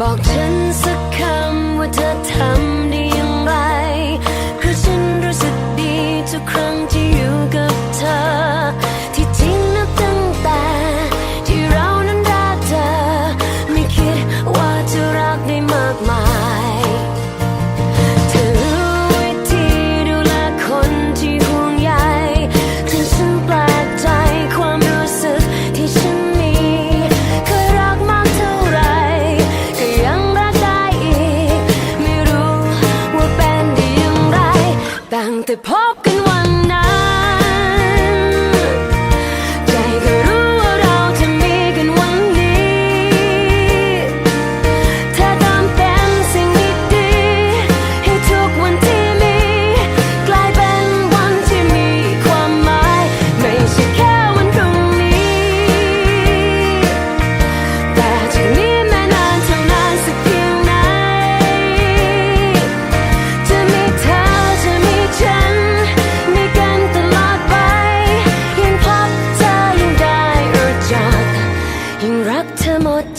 บอกฉันสักคำว่าเธอทำ บ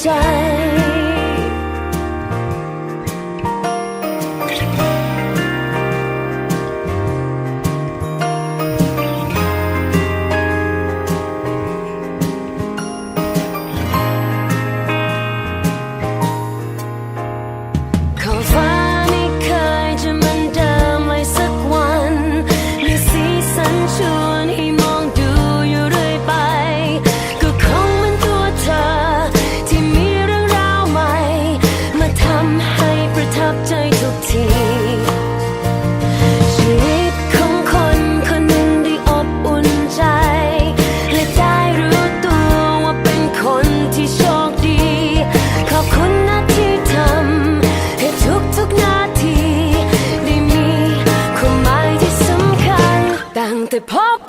ธ the pump.